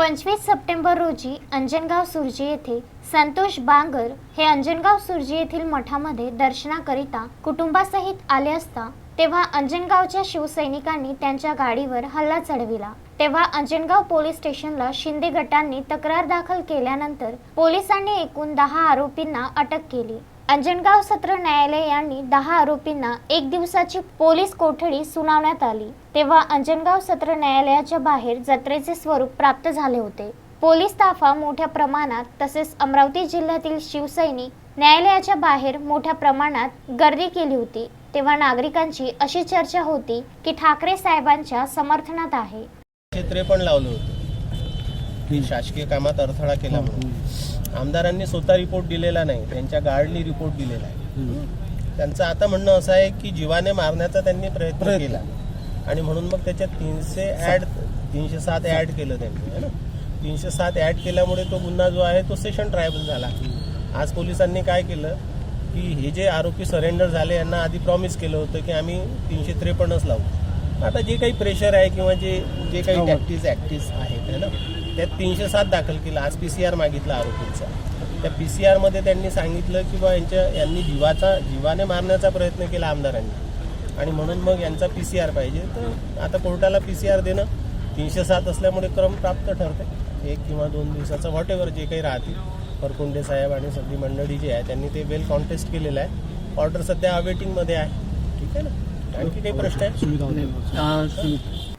पंचवीस सप्टेंबर रोजी अंजनगाव सुरजी येथे संतोष बांगर हे अंजनगाव सुरजी येथील मठामध्ये दर्शनाकरिता कुटुंबासहित आले असता तेव्हा अंजनगावच्या शिवसैनिकांनी त्यांच्या गाडीवर हल्ला चढविला. तेव्हा अंजनगाव पोलीस स्टेशनला शिंदे गटांनी तक्रार दाखल केल्यानंतर पोलिसांनी एकूण दहा आरोपींना अटक केली. अंजनगाव सत्र न्यायालय यांनी दहा आरोपींना एक दिवसाची पोलीस कोठडी सुनावण्यात आली. तेव्हा अंजनगाव सत्र न्यायालयाच्या बाहेर जत्रेचे स्वरूप प्राप्त झाले होते. पोलीस ताफा मोठ्या प्रमाणात तसेच अमरावती जिल्ह्यातील शिवसैनिक न्यायालयाच्या बाहेर मोठ्या प्रमाणात गर्दी केली होती. तेव्हा नागरिकांची अशी चर्चा होती की ठाकरे साहेबांच्या समर्थनात आहे. क्षेत्रे पण लावलं होतं. की शासकीय कामात अडथळा केला म्हणून आमदारांनी स्वतः रिपोर्ट दिलेला नाही त्यांच्या गार्डनी रिपोर्ट दिलेला आहे. त्यांचं आता म्हणणं असं आहे की जीवाने मारण्याचा त्यांनी प्रयत्न केला. आणि म्हणून मग त्याच्यात तीनशे ऍड तीनशे सात ऍड केलं त्यांनी है ना? तीनशे सात ऍड केल्यामुळे तो गुन्हा जो आहे तो सेशन ट्रायबल झाला. आज पोलिसांनी काय केलं की हे जे आरोपी सरेंडर झाले यांना आधी प्रॉमिस केलं होतं की आम्ही तीनशे त्रेपन्नच लावू. आता जे काही प्रेशर आहे किंवा जे जे काही टॅक्टिस ॲक्टिस आहेत है ना? त्यात तीनशे सात दाखल केलं. आज पी सी आर मागितला आरोपींचा. त्या पी सी आरमध्ये त्यांनी सांगितलं की बा यांच्या यांनी जीवाचा जीवाने मारण्याचा प्रयत्न केला आमदारांनी. आणि म्हणून मग यांचा पी सी आर पाहिजे. तर आता कोर्टाला पी सी आर देणं तीनशे सात असल्यामुळे क्रम प्राप्त ठरते एक किंवा दोन दिवसाचं व्हॉट एव्हर जे काही राहतील. परकुंडे साहेब आणि सगळी मंडळी जी आहे त्यांनी ते वेल कॉन्टेस्ट केलेलं आहे. ऑर्डर सध्या अवेटिंगमध्ये आहे. ठीक आहे ना? आणखी काही प्रश्न आहे